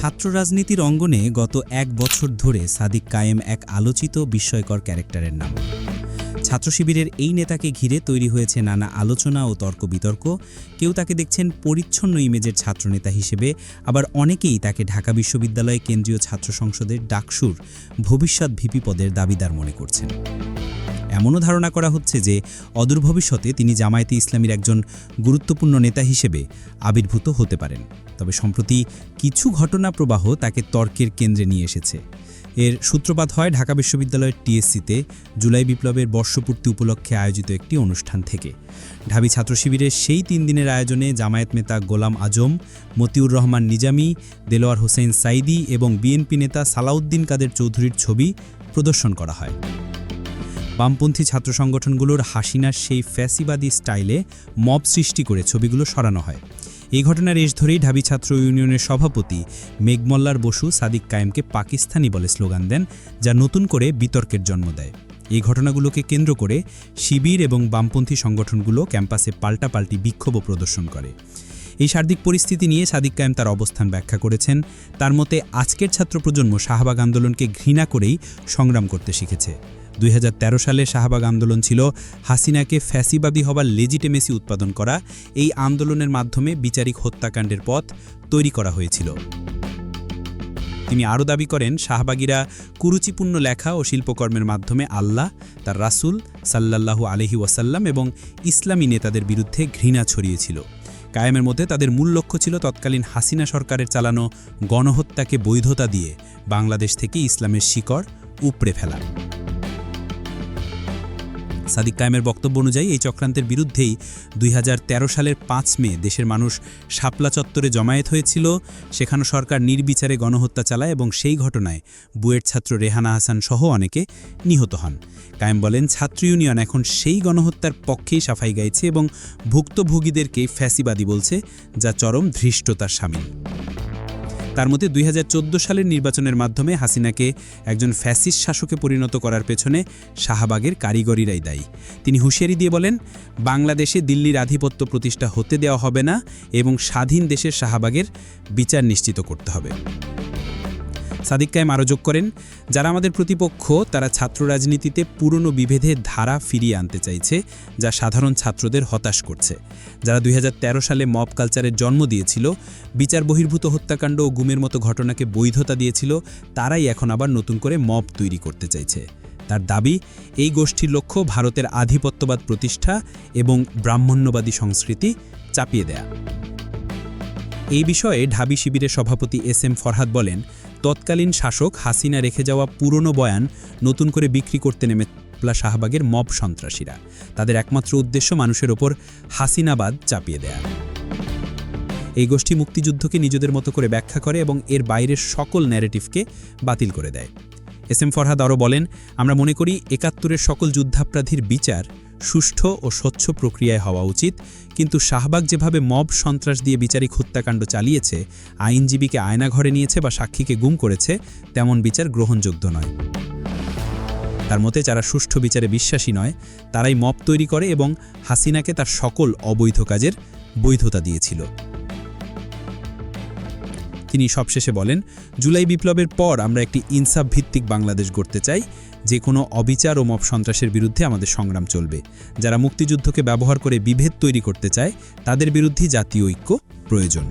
ছাত্র রাজনীতির অঙ্গনে গত এক বছর ধরে সাদিক কায়েম এক আলোচিত বিস্ময়কর ক্যারেক্টারের নাম। ছাত্র শিবিরের এই নেতাকে ঘিরে তৈরি হয়েছে নানা আলোচনা ও তর্ক বিতর্ক কেউ তাকে দেখছেন পরিচ্ছন্ন ইমেজের ছাত্রনেতা হিসেবে, আবার অনেকেই তাকে ঢাকা বিশ্ববিদ্যালয় কেন্দ্রীয় ছাত্র সংসদের ডাকসুর ভবিষ্যৎ ভিপি পদের দাবিদার মনে করছেন। এমনও ধারণা করা হচ্ছে যে, অদূর ভবিষ্যতে তিনি জামায়াতে ইসলামীর একজন গুরুত্বপূর্ণ নেতা হিসেবে আবির্ভূত হতে পারেন। তবে সম্প্রতি কিছু ঘটনা প্রবাহ তাকে তর্কের কেন্দ্রে নিয়ে এসেছে। এর সূত্রপাত হয় ঢাকা বিশ্ববিদ্যালয়ের টিএসসিতে জুলাই বিপ্লবের বর্ষপূর্তি উপলক্ষে আয়োজিত একটি অনুষ্ঠান থেকে। ঢাবি ছাত্র শিবিরের সেই তিন দিনের আয়োজনে জামায়াত নেতা গোলাম আজম, মতিউর রহমান নিজামি, দেলোয়ার হোসেন সাইদি এবং বিএনপি নেতা সালাউদ্দিন কাদের চৌধুরীর ছবি প্রদর্শন করা হয়। বামপন্থী ছাত্র সংগঠনগুলোর হাসিনার সেই ফ্যাসিবাদী স্টাইলে মব সৃষ্টি করে ছবিগুলো সরানো হয়। এই ঘটনার রেশ ধরেই ঢাবি ছাত্র ইউনিয়নের সভাপতি মেঘমল্লার বসু সাদিক কায়েমকে পাকিস্তানি বলে স্লোগান দেন, যা নতুন করে বিতর্কের জন্ম দেয়। এই ঘটনাগুলোকে কেন্দ্র করে শিবির এবং বামপন্থী সংগঠনগুলো ক্যাম্পাসে পাল্টাপাল্টি বিক্ষোভ প্রদর্শন করে। এই সার্বিক পরিস্থিতি নিয়ে সাদিক কায়েম তার অবস্থান ব্যাখ্যা করেছেন। তার মতে, আজকের ছাত্র প্রজন্ম শাহবাগ আন্দোলনকে ঘৃণা করেই সংগ্রাম করতে শিখেছে। দুই হাজার তেরো সালে শাহবাগ আন্দোলন ছিল। হাসিনাকে ফ্যাসিবাদী হবার লেজিটেমেসি উৎপাদন করা। এই আন্দোলনের মাধ্যমে বিচারিক হত্যাকাণ্ডের পথ তৈরি করা হয়েছিল। তিনি আরও দাবি করেন, শাহবাগীরা কুরুচিপূর্ণ লেখা ও শিল্পকর্মের মাধ্যমে আল্লাহ, তার রাসূল সাল্লাল্লাহু আলহি ওয়াসাল্লাম এবং ইসলামী নেতাদের বিরুদ্ধে ঘৃণা ছড়িয়েছিল। কায়েমের মধ্যে তাদের মূল লক্ষ্য ছিল তৎকালীন হাসিনা সরকারের চালানো গণহত্যাকে বৈধতা দিয়ে বাংলাদেশ থেকে ইসলামের শিকড় উপড়ে ফেলা। সাদিক কায়েমের বক্তব্য অনুযায়ী এই চক্রান্তের বিরুদ্ধেই দুই হাজার তেরো সালের পাঁচ মে দেশের মানুষ শাপলা চত্বরে জমায়েত হয়েছিল। সেখানে সরকার নির্বিচারে গণহত্যা চালায় এবং সেই ঘটনায় বুয়েট ছাত্র রেহানা হাসান সহ অনেকে নিহত হন। কায়েম বলেন, ছাত্র ইউনিয়ন এখন সেই গণহত্যার পক্ষেই সাফাই গাইছে এবং ভুক্তভোগীদেরকে ফ্যাসিবাদী বলছে, যা চরম ধৃষ্টতার সামিল তার মধ্যে দুই হাজার চোদ্দ সালের নির্বাচনের মাধ্যমে হাসিনাকে একজন ফ্যাসিস শাসকে পরিণত করার পেছনে শাহবাগের কারিগরিরাই দায়ী। তিনি হুঁশিয়ারি দিয়ে বলেন, বাংলাদেশে দিল্লির আধিপত্য প্রতিষ্ঠা হতে দেওয়া হবে না এবং স্বাধীন দেশের শাহবাগের বিচার নিশ্চিত করতে হবে। সাদিক কায়েম আরও যোগ করেন, যারা আমাদের প্রতিপক্ষ, তারা ছাত্র রাজনীতিতে পুরনো বিভেদের ধারা ফিরিয়ে আনতে চাইছে, যা সাধারণ ছাত্রদের হতাশ করছে। যারা দুই হাজার তেরো সালে মব কালচারের জন্ম দিয়েছিল, বিচার বহির্ভূত হত্যাকাণ্ড ও গুমের মতো ঘটনাকে বৈধতা দিয়েছিল, তারাই এখন আবার নতুন করে মব তৈরি করতে চাইছে। তার দাবি, এই গোষ্ঠীর লক্ষ্য ভারতের আধিপত্যবাদ প্রতিষ্ঠা এবং ব্রাহ্মণ্যবাদী সংস্কৃতি চাপিয়ে দেয়া। এই বিষয়ে ঢাবি শিবিরের সভাপতি এস এম ফরহাদ বলেন তৎকালীন শাসক হাসিনা রেখে যাওয়া পুরনো বয়ান নতুন করে বিক্রি করতে নেমে প্লা শাহবাগের মব সন্ত্রাসীরা। তাদের একমাত্র উদ্দেশ্য মানুষের ওপর হাসিনাবাদ চাপিয়ে দেয়া। এই গোষ্ঠী মুক্তিযুদ্ধকে নিজেদের মতো করে ব্যাখ্যা করে এবং এর বাইরের সকল ন্যারেটিভকে বাতিল করে দেয়। এস এম ফরহাদ আরও বলেন, আমরা মনে করি একাত্তরের সকল যুদ্ধাপরাধীর বিচার সুষ্ঠু ও স্বচ্ছ প্রক্রিয়ায় হওয়া উচিত। কিন্তু শাহবাগ যেভাবে মব, সন্ত্রাস দিয়ে বিচারিক হত্যাকাণ্ড চালিয়েছে, আইনজীবীকে আয়নাঘরে নিয়েছে বা সাক্ষীকে গুম করেছে, তেমন বিচার গ্রহণযোগ্য নয়। তার মতে, যারা সুষ্ঠু বিচারে বিশ্বাসী নয়, তারাই মব তৈরি করে এবং হাসিনাকে তার সকল অবৈধ কাজের বৈধতা দিয়েছিল। তিনি সবশেষে বলেন, জুলাই বিপ্লবের পর আমরা একটি ইনসাফ ভিত্তিক বাংলাদেশ গড়তে চাই যে কোনো অবিচার ও মব সন্ত্রাসের বিরুদ্ধে আমাদের সংগ্রাম চলবে। যারা মুক্তিযুদ্ধকে ব্যবহার করে বিভেদ তৈরি করতে চায়, তাদের বিরুদ্ধে জাতীয় ঐক্য প্রয়োজন।